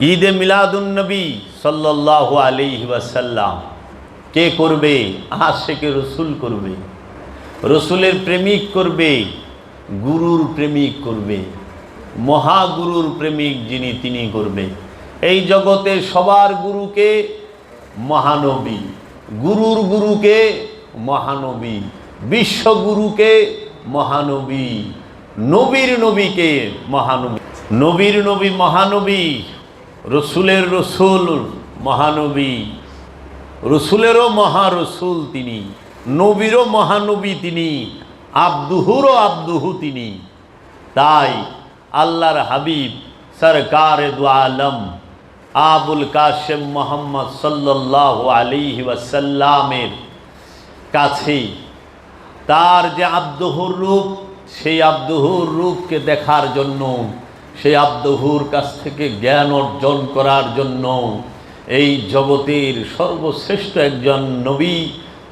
ঈদে মিলাদুন্নবী সাল্লাহ আলি ওয়াসাল্লাম কে করবে? আশেকে রসুল করবে। রসুলের প্রেমিক করবে, গুরুর প্রেমিক করবে, মহাগুরুর প্রেমিক যিনি তিনি করবে। এই জগতে সবার গুরুকে মহানবী, গুরুর গুরুকে মহানবী বিশ্বগুরুকে মহানবী, নবীর নবীকে মহানবী, নবীর নবী মহানবী। রসুলের রসুল, মহানবী। রসুলেরও মহারসুল তিনি, নবীরও মহানবী তিনি, আব্দুহুরও আব্দুহু তিনি। তাই আল্লাহর হাবিব সরকার আলম আবুল কাশেম মোহাম্মদ সাল্লাহ আলিহি ওয়াসাল্লামের কাছে তার যে আব্দহুর রূপ, সেই আব্দহুর রূপকে দেখার জন্য সেই আব্দহুর কাছ থেকে জ্ঞান অর্জন করার জন্য এই জগতের সর্বশ্রেষ্ঠ একজন নবী,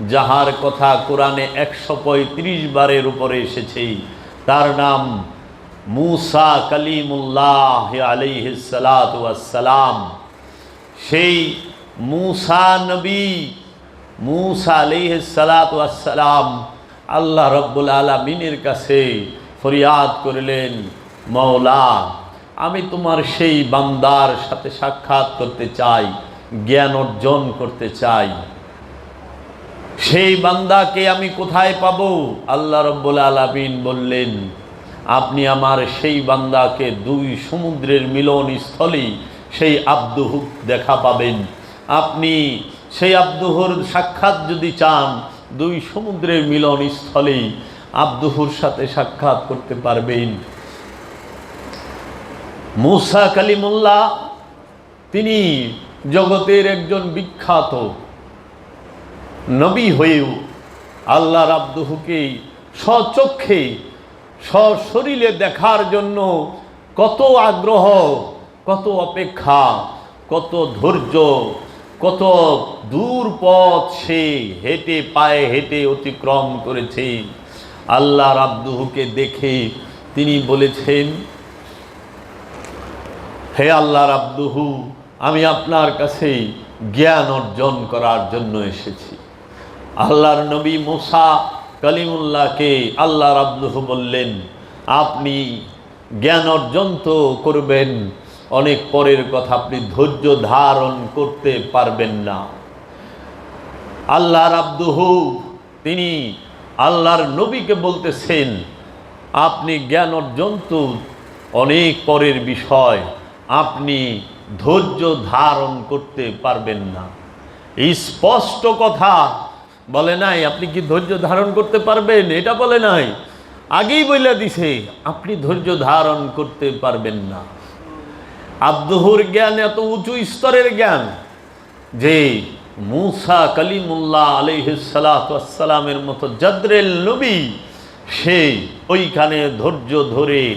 যাহার কথা কোরআনে একশো পঁয়ত্রিশ বারের উপরে এসেছে। তার নাম মুসা কালিমুল্লাহ আলিহাসালাম সেই মুসা নবী, মুসা আলিহাসালাম আল্লাহ রব্বুল আলমিনের কাছে ফরিয়াদ করলেন মৌলা, আমি তোমার সেই বান্দার সাথে সাক্ষাৎ করতে চাই, জ্ঞান অর্জন করতে চাই। সেই বান্দাকে আমি কোথায় পাব? আল্লাহ রব্বুল আলমিন বললেন, আপনি আমার সেই বান্দাকে দুই সমুদ্রের মিলন স্থলে সেই আব্দুহুক দেখা পাবেন। আপনি সেই আব্দুহুর সাক্ষাৎ যদি চান, দুই সমুদ্রের মিলন স্থলে আব্দুহুর সাথে সাক্ষাৎ করতে পারবেন। মুসা কালিমুল্লাহ, তিনি জগতের একজন বিখ্যাত নবী হয়েও আল্লাহর আব্দুহুকে স্বচক্ষে সশরীরে দেখার জন্য কত আগ্রহ, কত অপেক্ষা, কত ধৈর্য, কত দূর পথ সে হেঁটে পায়ে হেঁটে অতিক্রম করেছে। আল্লাহর আব্দুহুকে দেখে তিনি বলেছেন হে আল্লাহর আব্দুহু আমি আপনার কাছে জ্ঞান অর্জন করার জন্য এসেছি। আল্লাহর নবী মুসা কালিমুল্লাহকে আল্লাহ আব্দুহু বললেন, আপনি জ্ঞান অর্জন তো করবেন, অনেক পরের কথা আপনি ধৈর্য ধারণ করতে পারবেন না। আল্লাহর আব্দুহু তিনি আল্লাহর নবীকে বলতেছেন, আপনি জ্ঞান অর্জন তো অনেক পরের বিষয় আপনি ধৈর্য ধারণ করতে পারবেন না। স্পষ্ট কথা বলে নাই, আপনি কি ধৈর্য ধারণ করতে পারবেন? এটা বলে নাই। আগেই বলে দিছে, আপনি ধৈর্য ধারণ করতে পারবেন না। আব্দুহুর জ্ঞান এত উঁচু স্তরের জ্ঞান যে মুসা কালিমুল্লাহ আলহিসালামের মতো জাদ্রেল নবী, সে ওইখানে ধৈর্য ধরে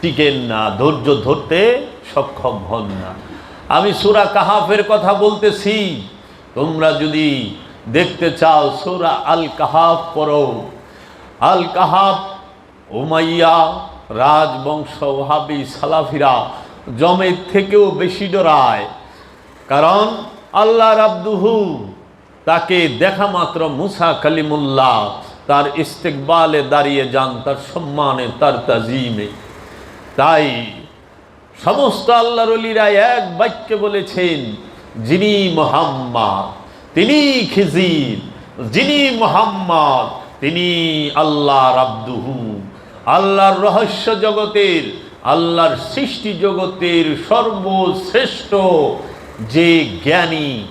টিকেন না। ধৈর্য ধরতে সক্ষম হন না। আমি সুরা কাহাফের কথা বলতেছি। তোমরা যদি দেখতে চাও সুরা আল কাহাফ পড়ো। আল কাহাফ, উমাইয়া, রাজবংশ ওহাবি সালাফিরা জমের থেকেও বেশি ডরায়। কারণ আল্লাহ রাব্দুহু তাকে দেখা মাত্র মুসা কালিমুল্লাহ, তার ইস্তেকবালে দাঁড়িয়ে যান, তার সম্মানে, তার তাজিমে। তাই সমস্ত আল্লাহর অলিরা এক বাক্যে বলেছেন, যিনি মোহাম্মদ, তিনি খিজির, যিনি মোহাম্মদ, তিনি আল্লাহ রাব্দুহু। আল্লাহর রহস্য জগতের, আল্লাহর সৃষ্টি জগতের সর্বশ্রেষ্ঠ যে জ্ঞানী,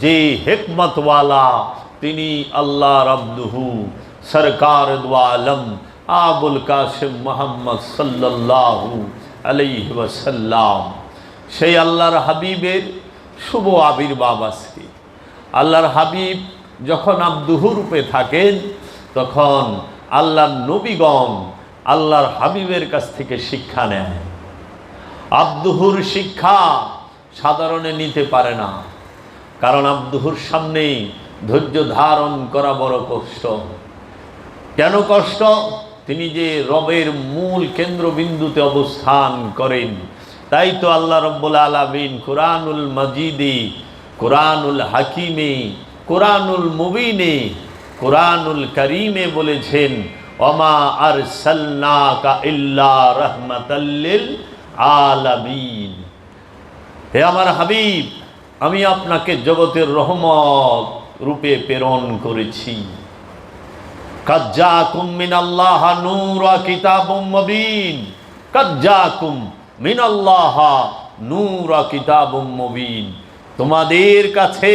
যে হেকমতওয়ালা, তিনি আল্লাহ রাব্দুহু। সরকার আলম আবুল কাসিম মোহাম্মদ সাল্লাল্লাহু আলাইহি ওয়াসাল্লাম। সেই আল্লাহর হাবিবের শুভ আবির্ভাব আজকে। আল্লাহর হাবিব যখন আব্দুহু রূপে থাকেন, তখন আল্লাহর নবীগণ আল্লাহর হাবিবের কাছ থেকে শিক্ষা নেয় আব্দুহুর শিক্ষা সাধারণে নিতে পারে না। কারণ আব্দুহুর সামনেই ধৈর্য ধারণ করা বড় কষ্ট। কেন কষ্ট? তিনি যে রবের মূল কেন্দ্রবিন্দুতে অবস্থান করেন, তাই তো আল্লাহ রব্বুল আলমিন কোরআনুল মজিদি, কোরআনুল হাকিমে, কোরআনুল মুবিনে, কোরআনুল করিমে বলেছেন অমা আর সাল্লাকা ইল্লা রহমতাল্লিল আলামিন। হে আমার হাবিব, আমি আপনাকে জগতের রহমত রূপে প্রেরণ করেছি। কাজ্জাকুম মিনাল্লাহ নূর কিতাবুম মুবিন। কাজ্জাকুম মিনাল্লাহ নূর কিতাবুম মুবিন। তোমাদের কাছে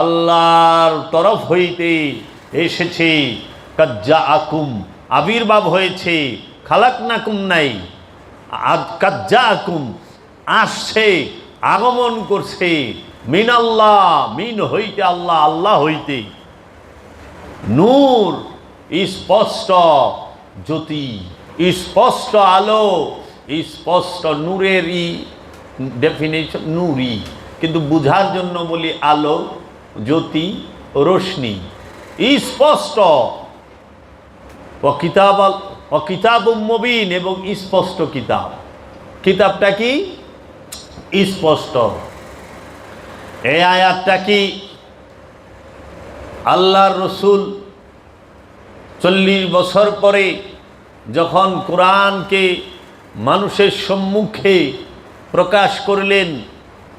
আল্লাহর তরফ হইতে এসেছে কাজ্জা আকুম আবির্ভাব হয়েছে, খালাকনাকুম নাই। কাজ্জা আকুম আসছে, আগমন করছে, মিনাল্লাহ, মিন হইতে আল্লাহ আল্লাহ হইতে। নূর স্পষ্ট জ্যোতি, স্পষ্ট আলো, স্পষ্ট নূরেরই ডেফিনেশন নূরই। কিন্তু বুঝার জন্য বলি আলো, জ্যোতি, রোশনি। স্পষ্ট। কিতাব ও কিতাব মবিন এবং স্পষ্ট কিতাব। কিতাবটা কি? স্পষ্ট। এই আয়াতটা কি? আল্লাহর রসুল চল্লিশ বছর পরে যখন কোরআনকে মানুষের সম্মুখে প্রকাশ করলেন,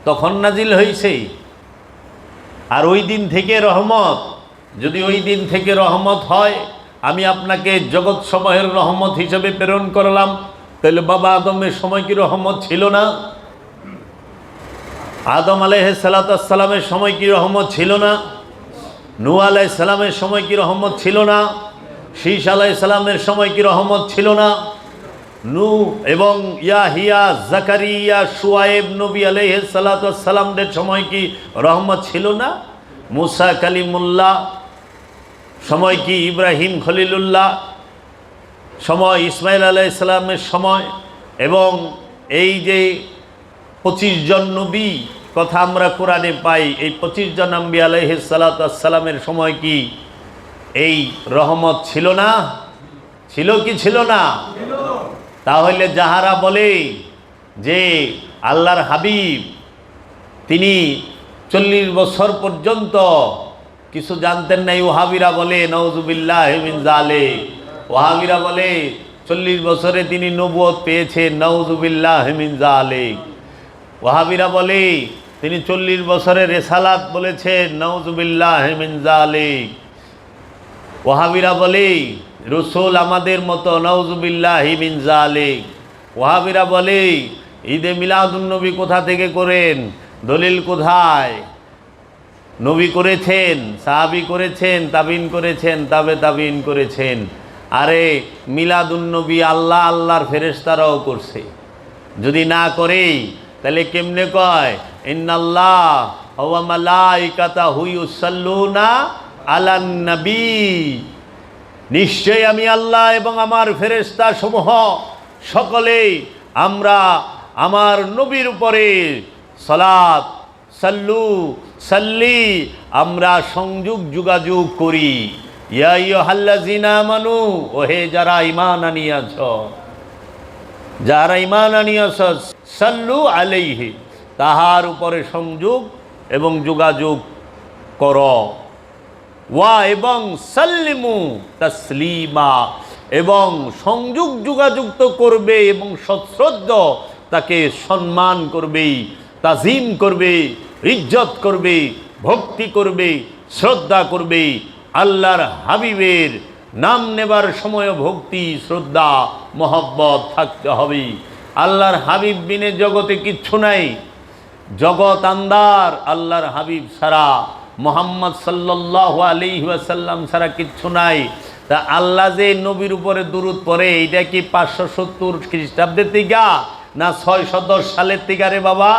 তখন নাজিল হয়েছে। আর ওই দিন থেকে রহমত। যদি ওই দিন থেকে রহমত হয়, আমি আপনাকে জগৎ সময়ের রহমত হিসেবে প্রেরণ করলাম। তাহলে বাবা আদমের সময় কি রহমত ছিল না? আদম আলাইহ সালাতামের সময় কি রহমত ছিল না? নু আলাই সালামের সময় কি রহমত ছিল না? শীষ আলাই সালামের সময় কি রহমত ছিল না? নু এবং ইয়াহিয়া জাকারিয়া সুয়াইব নবী আলাইহ সালাতামদের সময় কি রহমত ছিল না? মুসা কালিমুল্লাহ, সময় কি ইব্রাহিম খলিলুল্লাহ, সময় ইসমাইল আলাহ ইসলামের সময় এবং এই যে পঁচিশ জন নবী কথা আমরা কোরআনে পাই, এই পঁচিশ জন আম্বি আলহ সালাতামের সময় কি এই রহমত ছিল না? ছিল কি ছিল না? তাহলে যাহারা বলে যে আল্লাহর হাবিব, তিনি চল্লিশ বছর পর্যন্ত কিছু জানতেন নাই, ওহাবিরা বলে নওজুবিল্লাহ জালে ওহাবিরা বলে, চল্লিশ বছরে তিনি নবুয়ত পেয়েছেন নওজুবিল্লাহ হেমিন জালে ওহাবিরা বলে, তিনি চল্লিশ বছরে রেসালাত বলেছেন নওজুবিল্লাহ হেমিন জালে ওহাবিরা বলে, রসুল আমাদের মতো নওজুবিল্লাহ হিমিন জালে ওহাবিরা বলে, ঈদে মিলাদুন্নবী কোথা থেকে করেন? দলিল কোথায়? নবী করেছেন, সাহাবি করেছেন, তাবিন করেছেন, তাবে তাবিন করেছেন। আরে মিলাদুন্নবী আল্লাহ আল্লাহর ফেরেস্তারাও করছে। যদি না করে, তাহলে কেমনে কয়, ইন্নাল্লাহ মালাইকাতা হুইউসাল্লুনা আলান নবী। নিশ্চয় আমি আল্লাহ এবং আমার ফেরেস্তা সমূহ সকলে আমরা আমার নবীর উপরে সলাৎ সাল্লু, সাল্লি আমরা সংযোগ, যোগাযোগ করি। হাল্লাজিনা মানু ওহে যারা ইমান আনিয়াছ, যারা ইমান আনিয়াছ, সাল্লু আলাইহি, তাহার উপরে সংযোগ এবং যোগাযোগ কর। ওয়া এবং সাল্লিমু তসলিমা, এবং সংযোগ যোগাযুক্ত করবে এবং সশ্রদ্ধ তাকে সম্মান করবে, তাজিম করবে, ইজ্জত করবে, ভক্তি করবে, শ্রদ্ধা করবে, আল্লাহর হাবিবের নাম নেবার সময় ভক্তি, শ্রদ্ধা, মহব্বত থাকতে হবে। আল্লাহর হাবিব বিনে জগতে কিচ্ছু নাই। জগৎ আন্দার আল্লাহর হাবিব সারা মোহাম্মদ সাল্লাহ আলী ওয়াসাল্লাম ছাড়া কিচ্ছু নাই। তা আল্লাহ যে নবীর উপরে দূরত পড়ে, এইটা কি পাঁচশো সত্তর খ্রিস্টাব্দের তিকা না ছয়শো দশ সালের তিকা রে বাবা?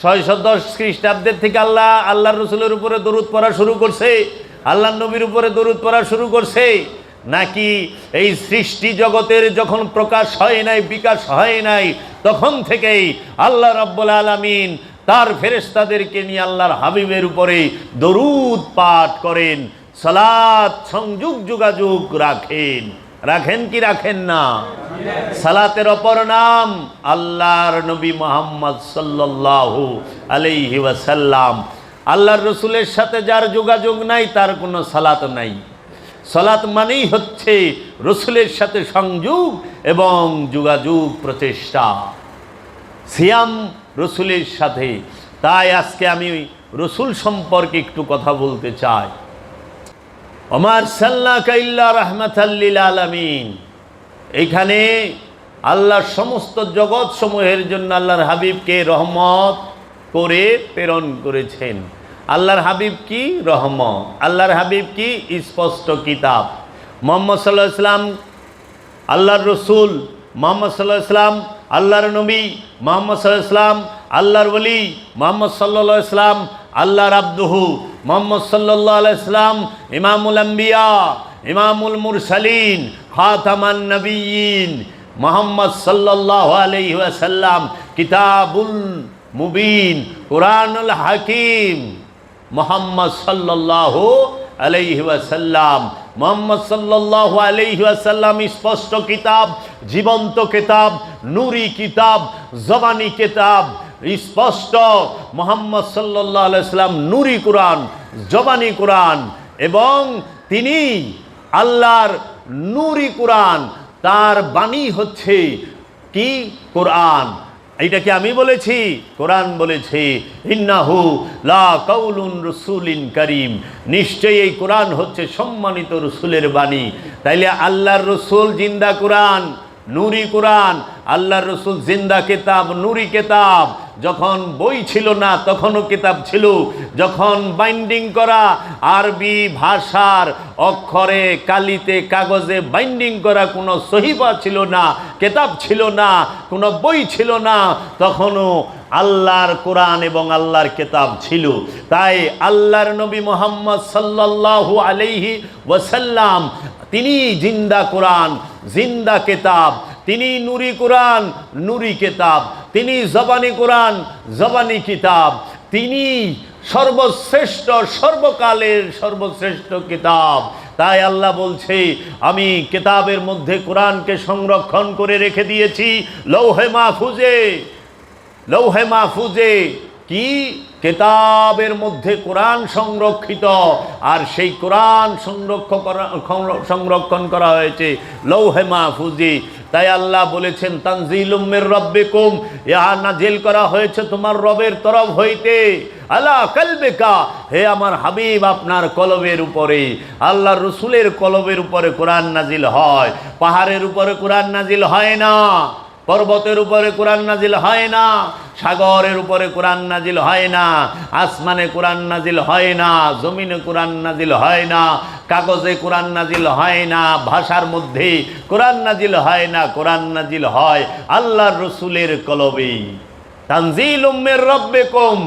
ছয়শো দশ খ্রিস্টাব্দের থেকে আল্লাহ আল্লাহ রসুলের উপরে দরুদ পড়া শুরু করছে। আল্লাহ নবীর উপরে দরুদ পড়া শুরু করছে। নাকি এই সৃষ্টি জগতের যখন প্রকাশ হয় নাই, বিকাশ হয় নাই, তখন থেকেই আল্লাহ রাব্বুল আলামিন তার ফেরেশতাদেরকে নিয়ে আল্লাহর হাবিবের উপরে দরুদ পাঠ করেন, সালাত সংযোগ যোগাযোগ রাখেন। রাখেন কি রাখেন না? সালাতের অপর নাম আল্লাহর নবী মোহাম্মদ সাল্লাল্লাহু আলাইহি ওয়াসাল্লাম। আল্লাহর রসুলের সাথে যার যোগাযোগ নাই, তার কোনো সালাত নাই। সালাত মানেই হচ্ছে রসুলের সাথে সংযোগ এবং যোগাযোগ প্রচেষ্টা সিয়াম রসুলের সাথে। তাই আজকে আমি রসুল সম্পর্কে একটু কথা বলতে চাই। আমার সাল্লা কাইল্লা রহমাতাল্লিল আলামিন। এইখানে আল্লাহর সমস্ত জগৎ সমূহের জন্য আল্লাহর হাবিবকে রহমত করে প্রেরণ করেছেন। আল্লাহর হাবিব কি? রহমত। আল্লাহর হাবিব কি? স্পষ্ট কিতাব। মোহাম্মদ সাল্লাহ ইসলাম আল্লাহর রসুল মোহাম্মদ সাল্লাহ ইসলাম আল্লাহর নবী মোহাম্মদ সাল্লাহ ইসলাম আল্লাহর ওলি মোহাম্মদ সাল্লাহ ইসলাম আল্লাহর আব্দুহু মোহাম্মদ সাল্লাহ ইসলাম ইমামুল আম্বিয়া, ইমামুল মুরসালিন, খাতামান নবীন মোহাম্মদ সাল্লাহ আলাইহি কিতাবুল মুবিন, কোরআনুল হাকিম মোহাম্মদ সাল্লাহ আলাইহি ওয়াসাল্লাম। মোহাম্মদ সাল্লাল্লাহু আলাইহি ওয়াসাল্লাম স্পষ্ট কিতাব, জীবন্ত কিতাব, নূরি কিতাব, জবানি কিতাব, স্পষ্ট। মোহাম্মদ সাল্লাল্লাহু আলাইহি সাল্লাম নূরি কোরআন, জবানি কোরআন এবং তিনি আল্লাহর নূরি কোরআন, তার বাণী হচ্ছে কি? কোরআন। এইটা কি আমি বলেছি, কোরআন বলেছে, ইন্নাহু লা কাউলুন রসুলিন করিম। নিশ্চয়ই এই কোরআন হচ্ছে সম্মানিত রসুলের বাণী। তাইলে আল্লাহর রসুল জিন্দা কোরআন, নুরি কোরআন আল্লাহর রসুল জিন্দা কেতাব, নুরি কেতাব, যখন বই ছিল না তখনও কিতাব ছিল। যখন বাইন্ডিং করা, আরবি ভাষার অক্ষরে, কালিতে, কাগজে বাইন্ডিং করা কোনো সহিবা ছিল না, কেতাব ছিল না, কোনো বই ছিল না, তখনও আল্লাহর কোরআন এবং আল্লাহর কেতাব ছিল। তাই আল্লাহর নবী মোহাম্মদ সাল্লাল্লাহু আলাইহি ওয়াসাল্লাম, তিনি জিন্দা কোরআন, জিন্দা কেতাব তিনি নুরি কোরআন, নুরি কেতাব। তিনি জবানি কোরআন, জবানি কিতাব। তিনি সর্বশ্রেষ্ঠ, সর্বকালের সর্বশ্রেষ্ঠ কিতাব। তাই আল্লাহ বলছে, আমি কেতাবের মধ্যে কোরআনকে সংরক্ষণ করে রেখে দিয়েছি। লৌহে মাহফুজে লৌহে মাহফুজে কি? কেতাবের মধ্যে কোরআন সংরক্ষিত, আর সেই কোরআন সংরক্ষ করা, সংরক্ষণ করা হয়েছে লৌহে মাহফুজে। তাই আল্লাহ বলেছেন তানজিলুমের রব্বে কুম ইহা নাজিল করা হয়েছে তোমার রবের তরফ হইতে। আল্লাহ কালবেকা, হে আমার হাবিব, আপনার কলবের উপরে। আল্লাহ রসুলের কলবের উপরে কোরআন নাজিল হয়, পাহাড়ের উপরে কোরআন নাজিল হয় না। পর্বতের উপরে কোরআন নাজিল হয় না, সাগরের উপরে কোরআন নাজিল হয় না, আসমানে কোরআন নাজিল হয় না, জমিনে কোরআন নাজিল হয় না, কাগজে কোরআন নাজিল হয় না, ভাষার মধ্যে কোরআন নাজিল হয় না, কোরআন নাজিল হয় আল্লাহর রসুলের কলবে তানজিল উম্মের রব্বে কম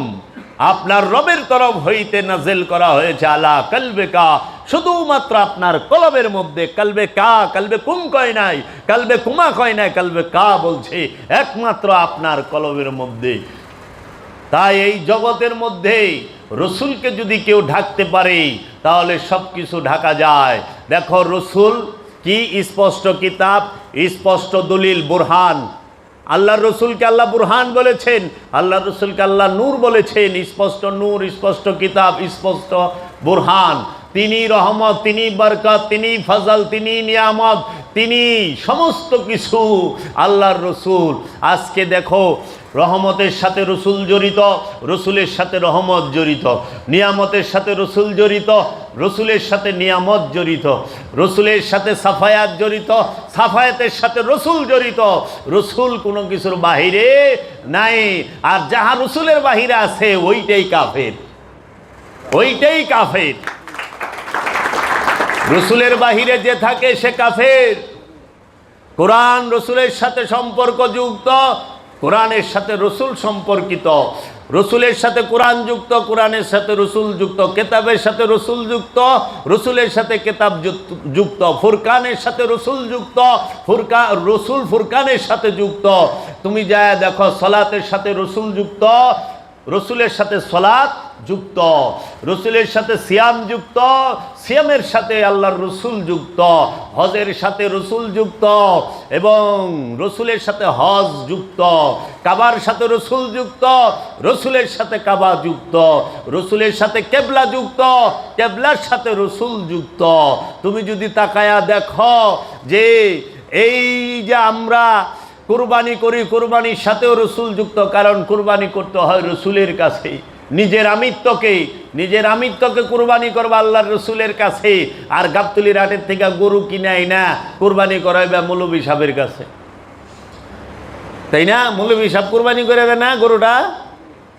আপনার রবের তরফ হইতে নাজেল করা হয়েছে আলা কালবে কা শুধুমাত্র আপনার কলবের মধ্যে কালবে কা, কালবে কুম কয় নাই, কালবে কুমা কয় নাই, কালবে কা বলছে। একমাত্র আপনার কলবের মধ্যে। তাই এই জগতের মধ্যে রসুলকে যদি কেউ ঢাকতে পারে, তাহলে সব কিছু ঢাকা যায়। দেখো রসুল কি স্পষ্ট কিতাব, স্পষ্ট দলিল, বুরহান। আল্লাহ রসুলকে আল্লাহ বুরহান বলেছেন আল্লাহ রসুলকে আল্লাহ নূর বলেছেন, স্পষ্ট নূর, স্পষ্ট কিতাব, স্পষ্ট বুরহান। তিনি রহমত, তিনি বরকত, তিনি ফজল, তিনি নিয়ামত, তিনি সমস্ত কিছু আল্লাহর রসুল। আজকে দেখো, রহমতের সাথে রসুল জড়িত, রসুলের সাথে রহমত জড়িত, নিয়ামতের সাথে রসুল জড়িত রসুলের সাথে নিয়ামত জড়িত, রসুলের সাথে সাফায়াত জড়িত, সাফায়াতের সাথে রসুল জড়িত। রসুল কোনো কিছুর বাহিরে নাই, আর যাহা রসুলের বাহিরে আছে, ওইটাই কাফের। ওইটাই কাফের। রসুলের বাহিরে যে থাকে, সে কাফের। কোরআন রসুলের সাথে সম্পর্কযুক্ত, কোরআনের সাথে রসুল সম্পর্কিত। রসুলের সাথে কোরআন যুক্ত, কোরআনের সাথে রসুল যুক্ত, কেতাবের সাথে রসুল যুক্ত, রসুলের সাথে কেতাব যুক্ত- ফুরকানের সাথে রসুল যুক্ত, ফুরকা, রসুল ফুরকানের সাথে যুক্ত। তুমি যা দেখো, সলাতের সাথে রসুল যুক্ত রসুলের সাথে সলাৎ যুক্ত, রসুলের সাথে সিয়াম যুক্ত, সিয়ামের সাথে আল্লাহর রসুল যুক্ত, হজের সাথে রসুল যুক্ত এবং রসুলের সাথে হজ যুক্ত, কাবার সাথে রসুল যুক্ত, রসুলের সাথে কাবা যুক্ত, রসুলের সাথে কেবলা যুক্ত, কেবলার সাথে রসুল যুক্ত। তুমি যদি তাকায়া দেখো যে এই যে আমরা কুরবানি করি, কুরবানির সাথেও রসুল যুক্ত, কারণ কুরবানি করতে হয় রসুলের কাছে নিজের আমিত্বকে নিজের আমিত্বকে কুরবানি করবা আল্লাহর রসুলের কাছে আর গাবতুলির হাটের থেকে গরু কিনাই না, কুরবানি করাইবা মৌলবী সাহেবের কাছে। তাই না? মৌলবী সাহেব কুরবানি করে না গরুটা?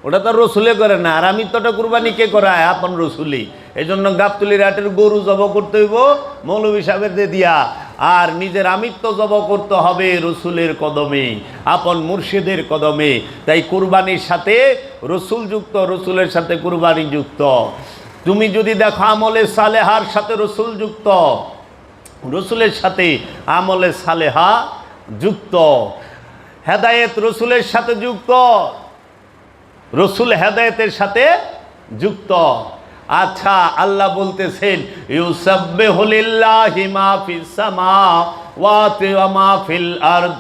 ওটা তো রসুলে করে না, আর আমিত্বটা কুরবানি কে করায়? আপন রসুলি এই জন্য গাবতুলির হাটের গরু জব করতে হইব, মৌলবী সাহেবের দিয়ে দিয়া। আর নিজের আমিত্ব জব করতে হবে রসুলের কদমে, আপন মুর্শিদের কদমে। তাই কুরবানির সাথে রসুল যুক্ত রসুলের সাথে কুরবানি যুক্ত তুমি যদি দেখো আমলে সালেহার সাথে রসুল যুক্ত রসুলের সাথে আমলে সালেহা যুক্ত। হেদায়েত রসুলের সাথে যুক্ত, রসুল হেদায়েতের সাথে যুক্ত। আচ্ছা আল্লাহ বলতেছেন ইউসাব্বিহুলিল্লাহি মা ফিস সামাওয়াতি ওয়া মা ফিল আরদ,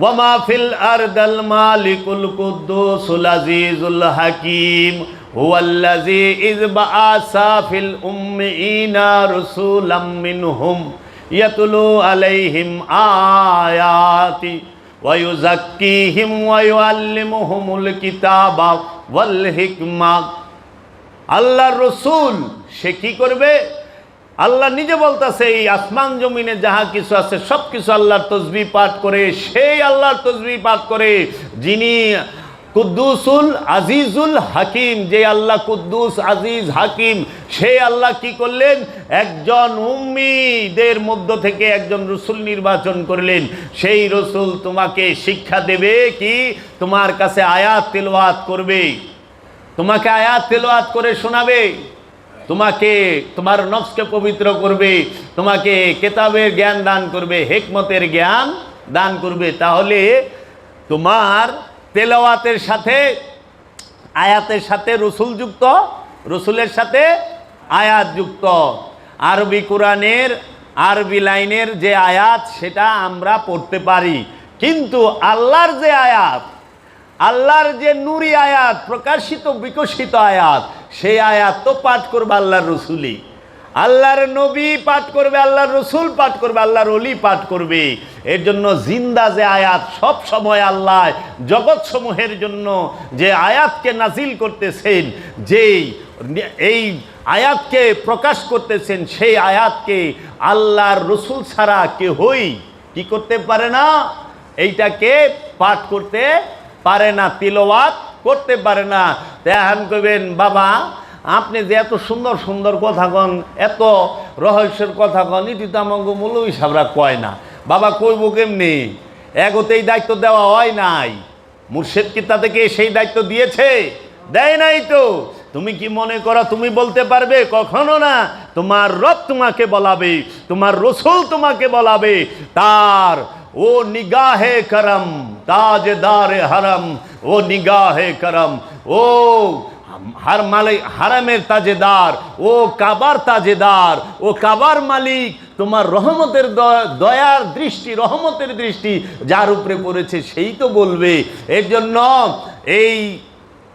ওয়া মা ফিল আরদাল মালিকুল কুদ্দুসুল আজিজুল হাকীম, হুয়াল্লাযী ইয বাআসা ফিল উম্মিইনা রাসূলাম ইয়াতুলু আলাইহিম আয়াতি, ওয়া ইউযাক্কিহিম ওয়া ইউআল্লিমুহুমুল কিতাবা ওয়াল হিকমাতা আল্লাহর রসুল, সে কি করবে? আল্লাহ নিজে বলতেছে, এই আসমান জমিনে যাহা কিছু আছে সব কিছু আল্লাহর তসবি পাঠ করে, সেই আল্লাহর তসবি পাঠ করে। যিনি কুদ্দুসুল আজিজুল হাকিম, যে আল্লাহ কুদ্দুস আজিজ হাকিম সেই আল্লাহ কি করলেন? একজন উম্মিদের মধ্য থেকে একজন রসুল নির্বাচন করলেন। সেই রসুল তোমাকে শিক্ষা দেবে কি? তোমার কাছে আয়াত তেলওয়াত করবে। তোমাকে আয়াত তেলোয়াত করে শোনাবে, তোমাকে, তোমার নফসকে পবিত্র করবে, তোমাকে কেতাবের জ্ঞান দান করবে, হেকমতের জ্ঞান দান করবে, তাহলে তোমার তেলাওয়াতের সাথে, আয়াতের সাথে রসুল যুক্ত, রসুলের সাথে আয়াত যুক্ত। আরবি কোরআনের, আরবি লাইনের যে আয়াত, সেটা আমরা পড়তে পারি। কিন্তু আল্লাহর যে আয়াত আল্লাহর যে নুরি আয়াত, প্রকাশিত, বিকশিত আয়াত, সেই আয়াত তো পাঠ করবে আল্লাহর রসুলি আল্লাহর নবী পাঠ করবে আল্লাহর রসুল, পাঠ করবে আল্লাহর অলি পাঠ করবে। এর জন্য জিন্দা যে আয়াত, সব সময় আল্লাহ জগৎ সমূহের জন্য যে আয়াতকে নাজিল করতেছেন, যেই এই আয়াতকে প্রকাশ করতেছেন, সেই আয়াতকে আল্লাহর রসুল ছাড়া কেহই কি করতে পারে না? এইটাকে পাঠ করতে পারে না, তিলওয়াত করতে পারে না। দেখান করবেন, বাবা, আপনি যে এত সুন্দর সুন্দর কথা কন, এত রহস্যের কথা কন, এটি তো আমাকে সাবরা কয় না। বাবা, কইব কেমনি? এগোতেই দায়িত্ব দেওয়া হয় নাই। মুর্শেদ কি তাদেরকে সেই দায়িত্ব দিয়েছে? দেয় নাই তো। তুমি কি মনে করো, তুমি বলতে পারবে? কখনো না। তোমার রব তোমাকে বলাবে, তোমার রসুল তোমাকে বলাবে। তার ও নিগাহে করম, তাজদার হরম, ও নিগাহে করম, ও হার মালিক, হারামের তাজেদার, ও কাবার তাজেদার, ও কাবার মালিক, তোমার রহমতের দয়ার দৃষ্টি, রহমতের দৃষ্টি যার উপরে পড়েছে সেই তো বলবে। এর জন্য এই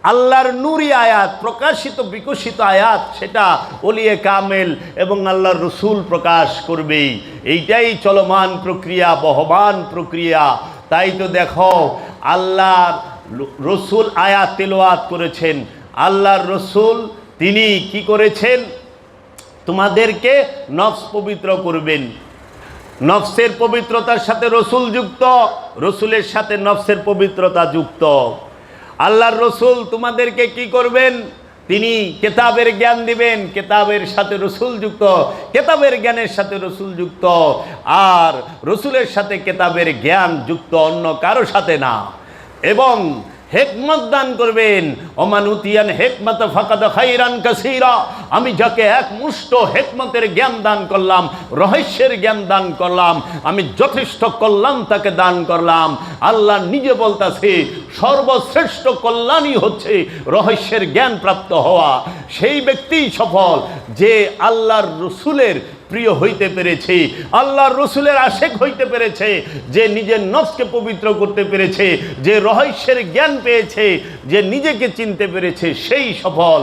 আল্লাহর নুরি আয়াত, প্রকাশিত, বিকশিত আয়াত, সেটা অলিয়ে কামেল এবং আল্লাহর রসুল প্রকাশ করবেই। এইটাই চলমান প্রক্রিয়া, বহমান প্রক্রিয়া। তাই তো দেখো, আল্লাহর রসুল আয়াত তেলোয়াত করেছেন। আল্লাহর রসুল তিনি কি করেছেন? তোমাদেরকে নফস পবিত্র করবেন। নফসের পবিত্রতার সাথে রসুল যুক্ত, রসুলের সাথে নফসের পবিত্রতা যুক্ত। আল্লাহর রসুল তোমাদেরকে কি করবেন? তিনি কেতাবের জ্ঞান দিবেন, কেতাবের সাথে রসুল যুক্ত, কেতাবের জ্ঞানের সাথে রসুল যুক্ত, আর রসুলের সাথে কেতাবের জ্ঞান যুক্ত অন্য কারও সাথে না। এবং হেকমত দান করবেন। ওমান উতিয়ান হেকমত, ফাকাদ খাইরান কাসীরা। আমি যাকে এক মুষ্ট হেকমতের জ্ঞান দান করলাম, রহস্যের জ্ঞান দান করলাম, আমি যথেষ্ট কল্যাণ তাকে দান করলাম। আল্লাহ নিজে বলতাছে, সর্বশ্রেষ্ঠ কল্যাণই হচ্ছে রহস্যের জ্ঞান প্রাপ্ত হওয়া। সেই ব্যক্তিই সফল যে আল্লাহর রসুলের প্রিয় হইতে পেরেছে আল্লাহর রসুলের আশেক হইতে পেরেছে, যে নিজের নফসকে পবিত্র করতে পেরেছে, যে রহস্যের জ্ঞান পেয়েছে, যে নিজেকে চিনতে পেরেছে, সেই সফল।